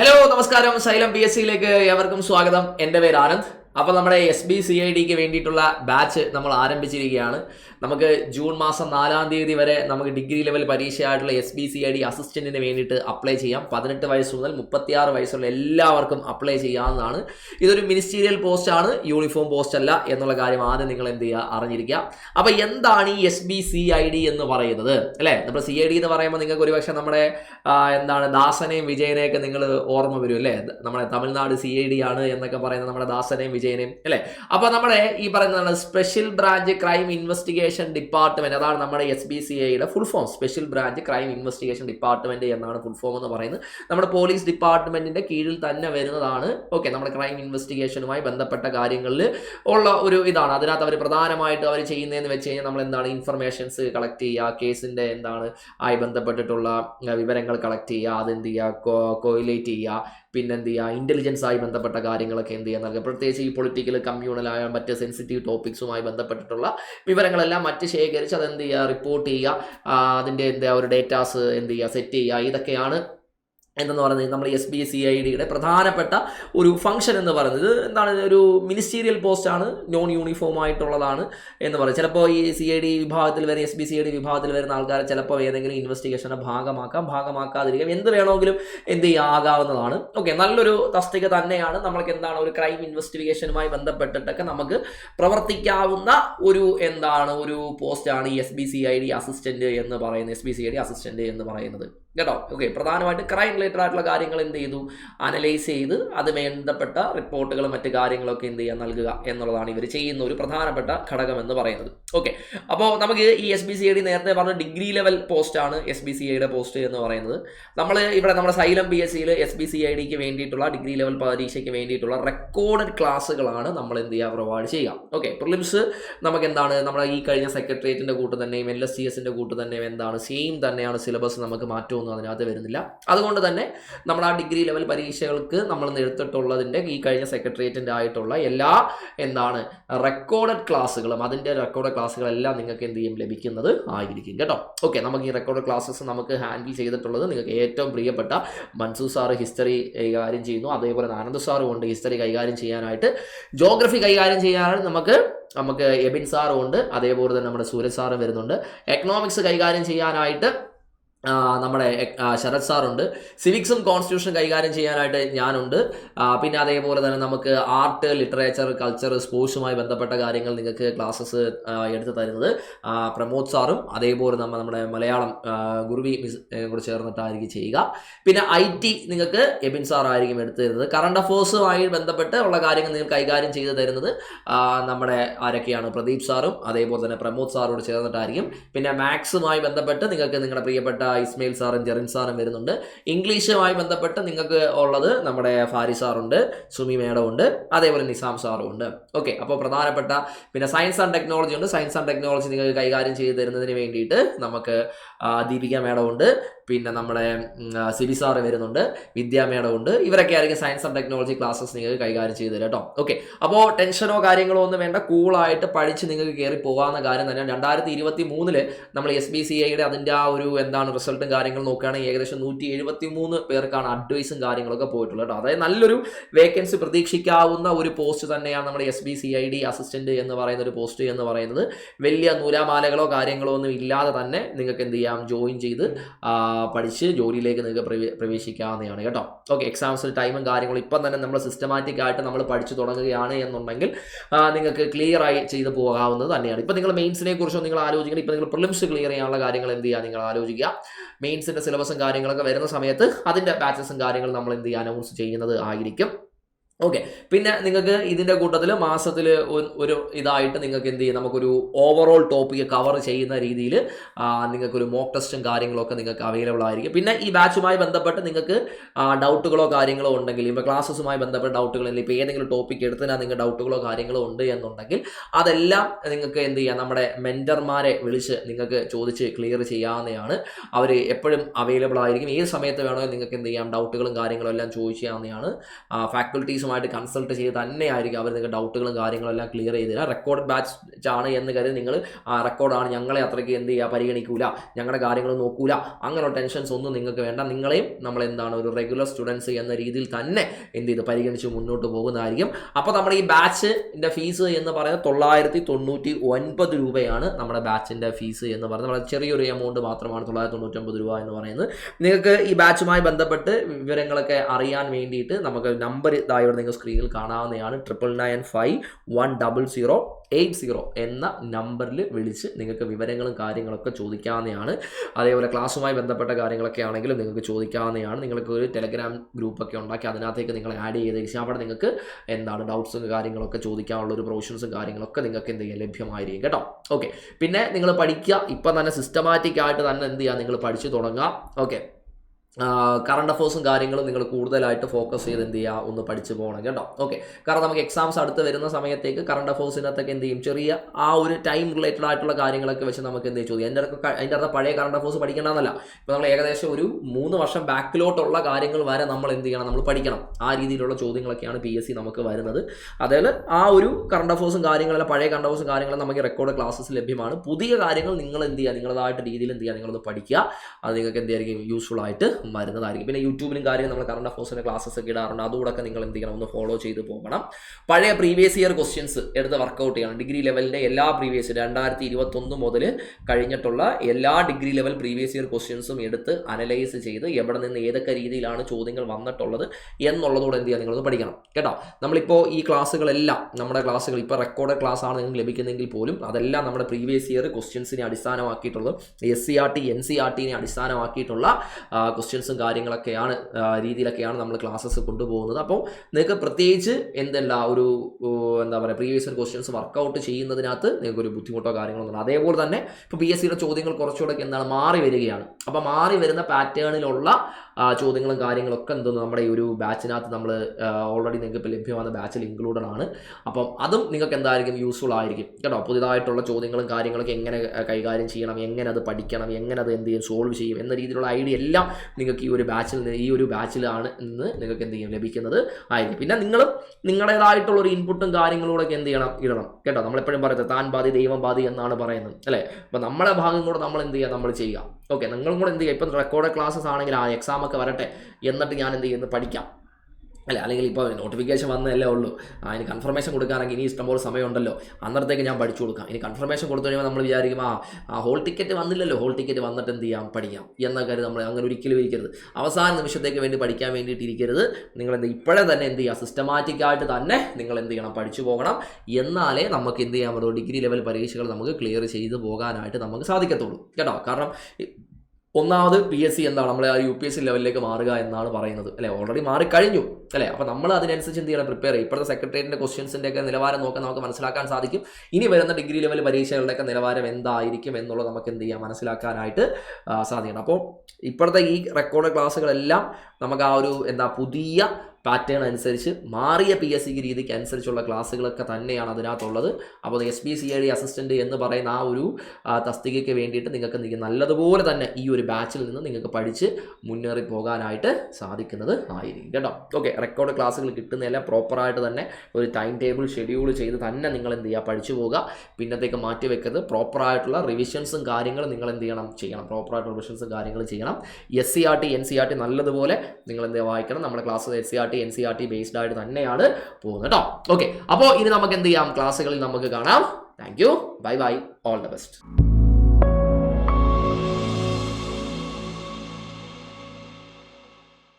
Hello നമസ്കാരം. Xylem P S സിയിലേക്ക് ഏവർക്കും സ്വാഗതം. എന്റെ പേര് ആനന്ദ്. അപ്പോൾ നമ്മുടെ എസ് ബി സി ഐ ഡിക്ക് വേണ്ടിയിട്ടുള്ള ബാച്ച് നമ്മൾ ആരംഭിച്ചിരിക്കുകയാണ്. നമുക്ക് ജൂൺ മാസം നാലാം തീയതി വരെ നമുക്ക് degree level പരീക്ഷയായിട്ടുള്ള S B C I D അസിസ്റ്റന്റിന് വേണ്ടിയിട്ട് അപ്ലൈ ചെയ്യാം. പതിനെട്ട് വയസ്സ് മുതൽ മുപ്പത്തിയാറ് വയസ്സുള്ള എല്ലാവർക്കും അപ്ലൈ ചെയ്യാവുന്നതാണ്. ഇതൊരു മിനിസ്റ്റീരിയൽ പോസ്റ്റ് ആണ് യൂണിഫോം പോസ്റ്റ് അല്ല എന്നുള്ള കാര്യം ആദ്യം നിങ്ങൾ എന്ത് ചെയ്യുക? അറിഞ്ഞിരിക്കുക. അപ്പോൾ എന്താണ് ഈ S B C I D എന്ന് പറയുന്നത്? അല്ലേ? നമ്മൾ സി ഐ ഡി എന്ന് പറയുമ്പോൾ നിങ്ങൾക്ക് ഒരുപക്ഷെ നമ്മുടെ എന്താണ് ദാസനെയും വിജയനെയൊക്കെ നിങ്ങൾ ഓർമ്മ വരും അല്ലേ? നമ്മുടെ തമിഴ്നാട് സി ഐ ഡി ആണ് എന്നൊക്കെ പറയുന്ന നമ്മുടെ ദാസനെയും വിജയനെയും അല്ലേ? അപ്പൊ നമ്മുടെ ഈ പറയുന്നതാണ് special branch crime investigation department അതാണ് നമ്മുടെ എസ് ബി സി ഐയുടെ full form special branch crime investigation department എന്നാണ് ഫുൾ ഫോം എന്ന് പറയുന്നത്. നമ്മുടെ പോലീസ് ഡിപ്പാർട്ട്മെന്റിന്റെ കീഴിൽ തന്നെ വരുന്നതാണ്. ഓക്കെ നമ്മുടെ ക്രൈം ഇൻവെസ്റ്റിഗേഷനുമായി ബന്ധപ്പെട്ട കാര്യങ്ങളിൽ ഉള്ള ഒരു ഇതാണ്. അതിനകത്ത് അവർ പ്രധാനമായിട്ട് അവർ ചെയ്യുന്നതെന്ന് വെച്ച് കഴിഞ്ഞാൽ നമ്മൾ എന്താണ് ഇൻഫർമേഷൻസ് കളക്ട് ചെയ്യുക കേസിന്റെ എന്താണ് ആയി ബന്ധപ്പെട്ടിട്ടുള്ള വിവരങ്ങൾ കളക്ട് ചെയ്യുക അതെന്ത് ചെയ്യുക കോയിലേറ്റ് ചെയ്യുക പിന്നെ എന്ത് ചെയ്യുക ഇന്റലിജൻസ് ആയി ബന്ധപ്പെട്ട കാര്യങ്ങളൊക്കെ എന്ത് ചെയ്യുക നൽകുക. പ്രത്യേകിച്ച് ഈ പൊളിറ്റിക്കൽ കമ്മ്യൂണലായ മറ്റ് സെൻസിറ്റീവ് ടോപ്പിക്സുമായി ബന്ധപ്പെട്ടിട്ടുള്ള വിവരങ്ങളെല്ലാം മറ്റ് ശേഖരിച്ച് അതെന്ത് ചെയ്യുക. റിപ്പോർട്ട് ചെയ്യുക അതിന്റെ എന്താ ഒരു ഡേറ്റാസ് എന്ത് ചെയ്യുക സെറ്റ് ചെയ്യുക. ഇതൊക്കെയാണ് എന്തെന്ന് പറയുന്നത് നമ്മൾ എസ് ബി സി ഐ ഡിയുടെ പ്രധാനപ്പെട്ട ഒരു ഫംഗ്ഷൻ എന്ന് പറയുന്നത് എന്താണ്? ഒരു മിനിസ്റ്റീരിയൽ പോസ്റ്റാണ് നോൺ യൂണിഫോം ആയിട്ടുള്ളതാണ് എന്ന് പറയുന്നത്. ചിലപ്പോൾ ഈ സി ഐ ഡി വിഭാഗത്തിൽ വരുന്ന S B C I D വിഭാഗത്തിൽ വരുന്ന ആൾക്കാരെ ചിലപ്പോൾ ഏതെങ്കിലും ഇൻവെസ്റ്റിഗേഷനെ ഭാഗമാക്കാം ഭാഗമാക്കാതിരിക്കാം. എന്ത് വേണമെങ്കിലും എന്ത് ചെയ്യാകാവുന്നതാണ് ഓക്കെ നല്ലൊരു തസ്തിക തന്നെയാണ്. നമ്മൾക്ക് എന്താണ്? ഒരു ക്രൈം ഇൻവെസ്റ്റിഗേഷനുമായി ബന്ധപ്പെട്ടിട്ടൊക്കെ നമുക്ക് പ്രവർത്തിക്കാവുന്ന ഒരു എന്താണ്? ഒരു പോസ്റ്റാണ് ഈ S B C I D assistant എന്ന് പറയുന്നത് S B C I D assistant എന്ന് പറയുന്നത്. കേട്ടോ? ഓക്കെ പ്രധാനമായിട്ട് ക്രൈം റിലേറ്റഡ് ആയിട്ടുള്ള കാര്യങ്ങൾ എന്ത് ചെയ്തു? അനലൈസ് ചെയ്ത് അത് വേണ്ടപ്പെട്ട റിപ്പോർട്ടുകളും മറ്റു കാര്യങ്ങളൊക്കെ എന്ത് ചെയ്യുക നൽകുക എന്നുള്ളതാണ് ഇവർ ചെയ്യുന്ന ഒരു പ്രധാനപ്പെട്ട ഘടകം എന്ന് പറയുന്നത്. ഓക്കെ അപ്പോൾ നമുക്ക് ഈ S B C I D നേരത്തെ പറഞ്ഞ ഡിഗ്രി ലെവൽ പോസ്റ്റാണ് എസ് ബി സി ഐയുടെ പോസ്റ്റ് എന്ന് പറയുന്നത്. നമ്മൾ ഇവിടെ നമ്മുടെ സൈലം പി എസ് സിയിൽ എസ് ബി സി ഐ ഡിക്ക് വേണ്ടിയിട്ടുള്ള ഡിഗ്രി ലെവൽ പരീക്ഷയ്ക്ക് വേണ്ടിയിട്ടുള്ള റെക്കോർഡഡ് ക്ലാസ്സുകളാണ് നമ്മൾ എന്ത് ചെയ്യുക പ്രൊവൈഡ് ചെയ്യുക. ഓക്കെ പ്രിലിംസ് നമുക്ക് എന്താണ്? നമ്മുടെ ഈ കഴിഞ്ഞ സെക്രട്ടേറിയറ്റിന്റെ കൂട്ട് തന്നെയും എൽ എസ് സി എസിന്റെ കൂട്ട് തന്നെയും എന്താണ്? സെയിം തന്നെയാണ് സിലബസ് നമുക്ക് മാറ്റമൊന്നും അതിനകത്ത് വരുന്നില്ല. അതുകൊണ്ട് തന്നെ നമ്മൾ ആ ഡിഗ്രി ലെവൽ പരീക്ഷകൾക്ക് നമ്മൾ എടുത്തിട്ടുള്ളതിന്റെ ഈ കഴിഞ്ഞ സെക്രട്ടേറിയറ്റിന്റെ ആയിട്ടുള്ള എല്ലാ എന്താണ് റെക്കോർഡഡ് ക്ലാസ്സുകളും അതിന്റെ റെക്കോർഡ് ക്ലാസ്സുകളെല്ലാം നിങ്ങൾക്ക് എന്ത് ചെയ്യും? ലഭിക്കുന്നത് ആയിരിക്കും കേട്ടോ. ഓക്കെ നമുക്ക് ഈ റെക്കോർഡ് ക്ലാസ്സസ് നമുക്ക് ഹാൻഡിൽ ചെയ്തിട്ടുള്ളത് നിങ്ങൾക്ക് ഏറ്റവും പ്രിയപ്പെട്ട മൻസൂർ സാറ് ഹിസ്റ്ററി കൈകാര്യം ചെയ്യുന്നു. അതേപോലെ ആനന്ദ സാറും ഉണ്ട് ഹിസ്റ്ററി കൈകാര്യം ചെയ്യാനായിട്ട്. ജോഗ്രഫി കൈകാര്യം ചെയ്യാനായിട്ട് നമുക്ക് നമുക്ക് എബിൻ സാറും ഉണ്ട്. അതേപോലെ തന്നെ നമ്മുടെ സൂര്യ സാറും വരുന്നുണ്ട്. എക്കണോമിക്സ് കൈകാര്യം ചെയ്യാനായിട്ട് നമ്മുടെ ശരത് സാറുണ്ട്. സിവിക്സും കോൺസ്റ്റിറ്റ്യൂഷനും കൈകാര്യം ചെയ്യാനായിട്ട് ഞാനുണ്ട്. പിന്നെ അതേപോലെ തന്നെ നമുക്ക് ആർട്ട് ലിറ്ററേച്ചർ കൾച്ചർ സ്പോർട്സുമായി ബന്ധപ്പെട്ട കാര്യങ്ങൾ നിങ്ങൾക്ക് ക്ലാസ്സസ് എടുത്തു തരുന്നത് പ്രമോദ് സാറും അതേപോലെ നമ്മൾ നമ്മുടെ മലയാളം ഗുരുവി മിസ് കൂടെ ചേർന്നിട്ടായിരിക്കും ചെയ്യുക. പിന്നെ ഐ ടി നിങ്ങൾക്ക് എബിൻ സാറായിരിക്കും എടുത്തു തരുന്നത്. കറണ്ട് അഫേഴ്സുമായി ബന്ധപ്പെട്ട് ഉള്ള കാര്യങ്ങൾ നിങ്ങൾക്ക് കൈകാര്യം ചെയ്തു തരുന്നത് നമ്മുടെ ആരൊക്കെയാണ്? പ്രദീപ് സാറും അതേപോലെ തന്നെ പ്രമോദ് സാറോട് ചേർന്നിട്ടായിരിക്കും. പിന്നെ മാത്സുമായി ബന്ധപ്പെട്ട് നിങ്ങൾക്ക് നിങ്ങളുടെ പ്രിയപ്പെട്ട ഇസ്മയിൽ സാറും ജെറിൻ സാറും വരുന്നുണ്ട്. ഇംഗ്ലീഷുമായി ബന്ധപ്പെട്ട് നിങ്ങൾക്ക് ഉള്ളത് നമ്മുടെ ഫാരി സാറുണ്ട് സുമി മേഡം ഉണ്ട് അതേപോലെ നിസാം സാറും ഉണ്ട്. ഓക്കെ അപ്പോൾ പ്രധാനപ്പെട്ട പിന്നെ സയൻസ് ആൻഡ് ടെക്നോളജി ഉണ്ട്. സയൻസ് ആൻഡ് ടെക്നോളജി നിങ്ങൾക്ക് കൈകാര്യം ചെയ്ത് തരുന്നതിന് വേണ്ടിയിട്ട് നമുക്ക് ദീപിക മേഡം ഉണ്ട്. പിന്നെ നമ്മുടെ സിബി സാറ് വരുന്നുണ്ട് വിദ്യാ മേഡം ഉണ്ട്. ഇവരൊക്കെ ആയിരിക്കും സയൻസ് ആൻഡ് ടെക്നോളജി ക്ലാസ്സസ് നിങ്ങൾക്ക് കൈകാര്യം ചെയ്ത് തരാം കേട്ടോ. ഓക്കെ അപ്പോൾ ടെൻഷനോ കാര്യങ്ങളോ ഒന്നും വേണ്ട. കൂളായിട്ട് പഠിച്ച് നിങ്ങൾക്ക് കയറി പോകാവുന്ന കാര്യം തന്നെയാണ്. രണ്ടായിരത്തി ഇരുപത്തി മൂന്നിൽ നമ്മൾ എസ് ബി സി ഐയുടെ അതിന്റെ ആ ഒരു എന്താണ് റിസൾട്ടും കാര്യങ്ങളും നോക്കുകയാണെങ്കിൽ ഏകദേശം നൂറ്റി എഴുപത്തി മൂന്ന് പേർക്കാണ് അഡ്വൈസും കാര്യങ്ങളൊക്കെ പോയിട്ടുള്ളത് കേട്ടോ. അതായത് നല്ലൊരു വേക്കൻസി പ്രതീക്ഷിക്കാവുന്ന ഒരു പോസ്റ്റ് തന്നെയാണ് നമ്മുടെ S B C I D assistant എന്ന് പറയുന്ന ഒരു പോസ്റ്റ് എന്ന് പറയുന്നത്. വലിയ നൂലാമാലകളോ കാര്യങ്ങളോ ഒന്നും ഇല്ലാതെ തന്നെ നിങ്ങൾക്ക് എന്ത് ചെയ്യാം? ജോയിൻ ചെയ്ത് പഠിച്ച് ജോലിയിലേക്ക് നിങ്ങൾക്ക് പ്രവേ- പ്രവേശിക്കാവുന്നതാണ് കേട്ടോ. ഓക്കെ എക്സാംസിൽ ടൈമും കാര്യങ്ങളും ഇപ്പം തന്നെ നമ്മൾ സിസ്റ്റമാറ്റിക് ആയിട്ട് നമ്മൾ പഠിച്ചു തുടങ്ങുകയാണ് എന്നുണ്ടെങ്കിൽ നിങ്ങൾക്ക് ക്ലിയർ ആയി ചെയ്ത് പോകാവുന്നത് തന്നെയാണ്. ഇപ്പം നിങ്ങൾ മെയിൻസിനെ കുറിച്ചോ നിങ്ങൾ ആലോചിക്കണം. ഇപ്പം നിങ്ങൾ പ്രിലിംസ് ക്ലിയർ ചെയ്യാനുള്ള കാര്യങ്ങൾ എന്ത് ചെയ്യുക നിങ്ങൾ ആലോചിക്കുക. മെയിൻസിന്റെ സിലബസും കാര്യങ്ങളൊക്കെ വരുന്ന സമയത്ത് അതിന്റെ ബാച്ചസും കാര്യങ്ങളും നമ്മൾ എന്ത് ചെയ്യാൻ അനൗൺസ് ചെയ്യുന്നത് ആയിരിക്കും. ഓക്കെ പിന്നെ നിങ്ങൾക്ക് ഇതിന്റെ കൂട്ടത്തിൽ മാസത്തിൽ ഒരു ഇതായിട്ട് നിങ്ങൾക്ക് എന്ത് ചെയ്യും? നമുക്കൊരു ഓവറോൾ ടോപ്പിക്ക് കവർ ചെയ്യുന്ന രീതിയിൽ നിങ്ങൾക്കൊരു മോക്ക് ടെസ്റ്റും കാര്യങ്ങളൊക്കെ നിങ്ങൾക്ക് അവൈലബിൾ ആയിരിക്കും. പിന്നെ ഈ ബാച്ചുമായി ബന്ധപ്പെട്ട് നിങ്ങൾക്ക് ഡൗട്ടുകളോ കാര്യങ്ങളോ ഉണ്ടെങ്കിൽ ഇപ്പോൾ ക്ലാസ്സസുമായി ബന്ധപ്പെട്ട ഡൗട്ടുകൾ അല്ലെങ്കിൽ ഇപ്പോൾ ഏതെങ്കിലും ടോപ്പിക് എടുത്തതിനാ നിങ്ങൾക്ക് ഡൗട്ടുകളോ കാര്യങ്ങളോ ഉണ്ട് എന്നുണ്ടെങ്കിൽ അതെല്ലാം നിങ്ങൾക്ക് എന്ത് ചെയ്യാം? നമ്മുടെ മെന്റർമാരെ വിളിച്ച് നിങ്ങൾക്ക് ചോദിച്ച് ക്ലിയർ ചെയ്യാവുന്നതാണ്. അവർ എപ്പോഴും അവൈലബിൾ ആയിരിക്കും. ഏത് സമയത്ത് വേണമെങ്കിൽ നിങ്ങൾക്ക് എന്ത് ചെയ്യാം? ഡൗട്ടുകളും കാര്യങ്ങളും എല്ലാം ചോദിച്ചു ചെയ്യാവുന്നതാണ്. ബാച്ചുമായിട്ട് കൺസൾട്ട് ചെയ്ത് തന്നെയായിരിക്കും അവർ നിങ്ങൾക്ക് ഡൗട്ടുകളും കാര്യങ്ങളും എല്ലാം ക്ലിയർ ചെയ്ത് തരാം. റെക്കോർഡ് ബാച്ച് ആണ് എന്ന് കരുതി നിങ്ങൾ റെക്കോർഡാണ് ഞങ്ങളെ അത്രയ്ക്ക് എന്ത് ചെയ്യുക പരിഗണിക്കൂല ഞങ്ങളുടെ കാര്യങ്ങൾ നോക്കൂല അങ്ങനെയുള്ള ടെൻഷൻസ് ഒന്നും നിങ്ങൾക്ക് വേണ്ട. നിങ്ങളെയും നമ്മൾ എന്താണ് ഒരു റെഗുലർ സ്റ്റുഡൻസ് എന്ന രീതിയിൽ തന്നെ എന്ത് ചെയ്ത് പരിഗണിച്ച് മുന്നോട്ട് പോകുന്നതായിരിക്കും. അപ്പോൾ നമ്മുടെ ഈ ബാച്ചിന്റെ ഫീസ് എന്ന് പറയുന്നത് തൊള്ളായിരത്തി തൊണ്ണൂറ്റി ഒൻപത് രൂപയാണ് നമ്മുടെ ബാച്ചിന്റെ ഫീസ് എന്ന് പറയുന്നത്. വളരെ ചെറിയൊരു എമൗണ്ട് മാത്രമാണ് തൊള്ളായിരത്തി തൊണ്ണൂറ്റൊമ്പത് രൂപ എന്ന് പറയുന്നത്. നിങ്ങൾക്ക് ഈ ബാച്ചുമായി ബന്ധപ്പെട്ട് വിവരങ്ങളൊക്കെ അറിയാൻ വേണ്ടിയിട്ട് നമുക്ക് നമ്പർ ഇതായോടെ നിങ്ങൾ സ്ക്രീനിൽ കാണാവുന്നതാണ് triple nine five one double zero eight zero എന്ന നമ്പറിൽ വിളിച്ച് നിങ്ങൾക്ക് വിവരങ്ങളും കാര്യങ്ങളൊക്കെ ചോദിക്കാവുന്നതാണ്. അതേപോലെ ക്ലാസ്സുമായി ബന്ധപ്പെട്ട കാര്യങ്ങളൊക്കെ ആണെങ്കിലും നിങ്ങൾക്ക് ചോദിക്കാവുന്നതാണ്. നിങ്ങൾക്ക് ഒരു ടെലഗ്രാം ഗ്രൂപ്പൊക്കെ ഉണ്ടാക്കി അതിനകത്തേക്ക് നിങ്ങൾ ആഡ് ചെയ്ത് ശേഷം അവിടെ നിങ്ങൾക്ക് എന്താണ് ഡൗട്ട്സും കാര്യങ്ങളൊക്കെ ചോദിക്കാനുള്ള ഒരു പ്രൊവിഷൻസും കാര്യങ്ങളൊക്കെ നിങ്ങൾക്ക് എന്ത് ചെയ്യാം? ലഭ്യമായിരിക്കും കേട്ടോ. ഓക്കെ പിന്നെ നിങ്ങൾ പഠിക്കുക. ഇപ്പം തന്നെ സിസ്റ്റമാറ്റിക് ആയിട്ട് തന്നെ എന്ത് ചെയ്യുക നിങ്ങൾ പഠിച്ചു തുടങ്ങാം ഓക്കെ കറണ്ട് അഫേഴ്സും കാര്യങ്ങളും നിങ്ങൾ കൂടുതലായിട്ട് ഫോക്കസ് ചെയ്ത് എന്ത് ചെയ്യുക ഒന്ന് പഠിച്ചു പോകണം കേട്ടോ. ഓക്കെ കാരണം നമുക്ക് എക്സാംസ് അടുത്ത് വരുന്ന സമയത്തേക്ക് കറണ്ട് അഫേഴ്സിനകത്തൊക്കെ എന്ത് ചെയ്യും? ചെറിയ ആ ഒരു ടൈം റിലേറ്റഡ് ആയിട്ടുള്ള കാര്യങ്ങളൊക്കെ വെച്ച് നമുക്ക് എന്ത് അതിന്റെ അടുത്ത് അതിന്റെ അടുത്ത് പഴയ കറണ്ട് അഫേഴ്സ് പഠിക്കണമെന്നല്ല ഇപ്പോൾ നമ്മൾ ഏകദേശം ഒരു മൂന്ന് വർഷം ബാക്കിലോട്ടുള്ള കാര്യങ്ങൾ വരെ നമ്മൾ എന്ത് ചെയ്യണം? നമ്മൾ പഠിക്കണം. ആ രീതിയിലുള്ള ചോദ്യങ്ങളൊക്കെയാണ് പി എസ് സി നമുക്ക് വരുന്നത്. അതായത് ആ ഒരു കറണ്ട് അഫേഴ്സും കാര്യങ്ങളല്ല പഴയ കറണ്ട് അഫേഴ്സും കാര്യങ്ങളും നമുക്ക് റെക്കോർഡ് ക്ലാസ്സസ് ലഭ്യമാണ്. പുതിയ കാര്യങ്ങൾ നിങ്ങൾ എന്ത് ചെയ്യുക? നിങ്ങളതായിട്ട് രീതിയിൽ എന്ത് ചെയ്യുക? നിങ്ങളൊന്ന് പഠിക്കുക. അത് നിങ്ങൾക്ക് എന്തായിരിക്കും യൂസ്ഫുൾ ആയിട്ട് വരുന്നതായിരിക്കും. പിന്നെ യൂട്യൂബിലും കാര്യം നമ്മൾ കറണ്ട് അഫേഴ്സിന്റെ ക്ലാസ്സസ് ഒക്കെ ഇടാറുണ്ട്. അതുകൂടെ നിങ്ങൾ എന്ത് ചെയ്യണം? ഒന്ന് ഫോളോ ചെയ്ത് പോകണം. പഴയ പ്രീവിയസ് ഇയർ ക്വസ്റ്റ്യൻസ് എടുത്ത് വർക്കൗട്ട് ചെയ്യണം. ഡിഗ്രി ലെവലിന്റെ എല്ലാ പ്രീവിയസ് രണ്ടായിരത്തി ഇരുപത്തൊന്ന് മുതൽ കഴിഞ്ഞിട്ടുള്ള എല്ലാ ഡിഗ്രി ലെവൽ പ്രീവിയസ് ഇയർ ക്വസ്റ്റ്യൻസും എടുത്ത് അനലൈസ് ചെയ്ത് എവിടെ നിന്ന് ഏതൊക്കെ രീതിയിലാണ് ചോദ്യങ്ങൾ വന്നിട്ടുള്ളത് എന്നുള്ളതോടെ എന്ത് ചെയ്യുക? നിങ്ങളത് പഠിക്കണം. കേട്ടോ? നമ്മളിപ്പോൾ ഈ ക്ലാസ്സുകളെല്ലാം നമ്മുടെ ക്ലാസ്സുകൾ ഇപ്പോൾ റെക്കോർഡ് ക്ലാസ് ആണ് നിങ്ങൾക്ക് ലഭിക്കുന്നെങ്കിൽ പോലും അതെല്ലാം നമ്മുടെ പ്രീവിയസ് ഇയർ ക്വസ്റ്റ്യൻസിനെ അടിസ്ഥാനമാക്കിയിട്ടുള്ളത് S C R T N C R ടിനെ അടിസ്ഥാനമാക്കിയിട്ടുള്ള ക്വസ്റ്റ്യൻസും കാര്യങ്ങളൊക്കെയാണ് രീതിയിലൊക്കെയാണ് നമ്മൾ ക്ലാസ്സസ് കൊണ്ടുപോകുന്നത്. അപ്പോൾ നിങ്ങൾക്ക് പ്രത്യേകിച്ച് എന്തല്ല ഒരു എന്താ പറയുക previous year questions work out ചെയ്യുന്നതിനകത്ത് നിങ്ങൾക്ക് ഒരു ബുദ്ധിമുട്ടോ കാര്യങ്ങളോ ഒന്നും അതേപോലെ തന്നെ ഇപ്പോൾ പി എസ് സിയുടെ ചോദ്യങ്ങൾ കുറച്ചുകൂടെ എന്താണ് മാറി വരികയാണ്. അപ്പോൾ മാറി വരുന്ന പാറ്റേണിലുള്ള ചോദ്യങ്ങളും കാര്യങ്ങളൊക്കെ എന്തോന്നു നമ്മുടെ ഈ ഒരു ബാച്ചിനകത്ത് നമ്മൾ ഓൾറെഡി നിങ്ങൾക്ക് ഇപ്പോൾ ലഭ്യമാകുന്ന ബാച്ചിൽ ഇൻക്ലൂഡഡ് ആണ്. അപ്പം അതും നിങ്ങൾക്ക് എന്തായിരിക്കും യൂസ്ഫുൾ ആയിരിക്കും. കേട്ടോ? പുതിയതായിട്ടുള്ള ചോദ്യങ്ങളും കാര്യങ്ങളൊക്കെ എങ്ങനെ കൈകാര്യം ചെയ്യണം എങ്ങനെ അത് പഠിക്കണം എങ്ങനെ അത് എന്ത് ചെയ്യും സോൾവ് ചെയ്യും എന്ന രീതിയിലുള്ള ഐഡിയ എല്ലാം നിങ്ങൾക്ക് ഈ ഒരു ബാച്ചിൽ ഈ ഒരു ബാച്ചിലാണ് ഇന്ന് നിങ്ങൾക്ക് എന്ത് ചെയ്യും ലഭിക്കുന്നത് ആയിരിക്കും. പിന്നെ നിങ്ങളും നിങ്ങളുടേതായിട്ടുള്ള ഒരു ഇൻപുട്ടും കാര്യങ്ങളൂടെ എന്ത് ചെയ്യണം? ഇടണം. കേട്ടോ? നമ്മളെപ്പോഴും പറയുന്നത് താൻ ബാധി ദൈവം ബാധി എന്നാണ് പറയുന്നത്. അല്ലേ? അപ്പം നമ്മുടെ ഭാഗം കൂടെ നമ്മൾ എന്ത് ചെയ്യുക നമ്മൾ ചെയ്യുക. ഓക്കെ? നിങ്ങളും കൂടെ എന്ത് ചെയ്യുക? ഇപ്പം റെക്കോർഡ് ക്ലാസ്സസ് ആണെങ്കിൽ ആ എക്സാം ഒക്കെ വരട്ടെ എന്നിട്ട് ഞാൻ എന്ത് ചെയ്യുന്നു? പഠിക്കാം. അല്ല അല്ലെങ്കിൽ ഇപ്പോൾ നോട്ടിഫിക്കേഷൻ വന്നതല്ലേ ഉള്ളൂ. ആ ഇനി കൺഫർമേഷൻ കൊടുക്കാനെങ്കിൽ ഇനി ഇഷ്ടംപോലെ സമയമുണ്ടല്ലോ. അന്നേരത്തേക്ക് ഞാൻ പഠിച്ചു കൊടുക്കാം. ഇനി കൺഫർമേഷൻ കൊടുത്തു കഴിയുമ്പോൾ നമ്മൾ വിചാരിക്കും ആ ഹോൾ ടിക്കറ്റ് വന്നില്ലല്ലോ. ഹോൾ ടിക്കറ്റ് വന്നിട്ട് എന്ത് ചെയ്യാം? പഠിക്കാം. എന്ന കാര്യം നമ്മൾ അങ്ങനെ ഒരിക്കലും ഇരിക്കരുത്. അവസാന നിമിഷത്തേക്ക് വേണ്ടി പഠിക്കാൻ വേണ്ടിയിട്ട് ഇരിക്കരുത്. നിങ്ങൾ എന്ത് ഇപ്പോഴേ തന്നെ എന്ത് ചെയ്യുക? സിസ്റ്റമാറ്റിക്കായിട്ട് തന്നെ നിങ്ങൾ എന്ത് ചെയ്യണം? പഠിച്ചു പോകണം. എന്നാലേ നമുക്ക് എന്ത് ചെയ്യാൻ പറ്റുള്ളൂ? ഡിഗ്രി ലെവൽ പരീക്ഷകൾ നമുക്ക് ക്ലിയർ ചെയ്തു പോകാനായിട്ട് നമുക്ക് സാധിക്കത്തുള്ളൂ. കേട്ടോ? കാരണം ഒന്നാമത് പി എസ് സി എന്താണ്? നമ്മളെ ആ യു പി എസ് സി ലെവലിലേക്ക് മാറുക എന്നാണ് പറയുന്നത്. അല്ലെ? ഓൾറെഡി മാറിക്കഴിഞ്ഞു. അല്ലെ? അപ്പോൾ നമ്മൾ അതിനനുസരിച്ച് എന്ത് ചെയ്യണം? പ്രിപ്പയർ ചെയ്യും ഇപ്പോഴത്തെ സെക്രട്ടേറിയറ്റിന്റെ ക്വസ്റ്റ്യൻസിന്റെ ഒക്കെ നിലവാരം നോക്കാൻ നമുക്ക് മനസ്സിലാക്കാൻ സാധിക്കും. ഇനി വരുന്ന ഡിഗ്രി ലെവൽ പരീക്ഷകളുടെയൊക്കെ നിലവാരം എന്തായിരിക്കും എന്നുള്ളത് നമുക്ക് എന്ത് ചെയ്യാം? മനസ്സിലാക്കാനായിട്ട് സാധിക്കണം. അപ്പോൾ ഇപ്പോഴത്തെ ഈ റെക്കോർഡ് ക്ലാസ്സുകളെല്ലാം നമുക്ക് ആ ഒരു എന്താ പുതിയ പാറ്റേൺ അനുസരിച്ച് മാറിയ പി എസ് സിക്ക് രീതിക്ക് അനുസരിച്ചുള്ള ക്ലാസ്സുകളൊക്കെ തന്നെയാണ് അതിനകത്തുള്ളത്. അപ്പോൾ S B C I D assistant എന്ന് പറയുന്ന ആ ഒരു തസ്തികയ്ക്ക് വേണ്ടിയിട്ട് നിങ്ങൾക്ക് നല്ലതുപോലെ തന്നെ ഈ ഒരു ബാച്ചിൽ നിന്ന് നിങ്ങൾക്ക് പഠിച്ച് മുന്നേറി പോകാനായിട്ട് സാധിക്കുന്നത് ആയിരിക്കും കേട്ടോ. ഓക്കെ റെക്കോർഡ് ക്ലാസ്സുകൾ കിട്ടുന്നതെല്ലാം പ്രോപ്പറായിട്ട് തന്നെ ഒരു ടൈം ടേബിൾ ഷെഡ്യൂൾ ചെയ്ത് തന്നെ നിങ്ങൾ എന്ത് ചെയ്യുക? പഠിച്ചു പോവുക. പിന്നത്തേക്ക് മാറ്റി വെക്കരുത്. പ്രോപ്പറായിട്ടുള്ള റിവിഷൻസും കാര്യങ്ങളും നിങ്ങൾ എന്ത് ചെയ്യണം? ചെയ്യണം. പ്രോപ്പറായിട്ടുള്ള റിവിഷൻസും കാര്യങ്ങളും ചെയ്യണം. S C R T N C R T നല്ലതുപോലെ നിങ്ങൾ എന്ത് വായിക്കണം. നമ്മുടെ class S C R T N C R T based ആയിട്ട് തന്നെയാണ് പോകുന്നത് കേട്ടോ ഓക്കെ അപ്പോൾ ഇനി നമുക്ക് എന്ത് ചെയ്യാം? ക്ലാസ്സുകളിൽ നമുക്ക് കാണാം. Thank you bye bye all the best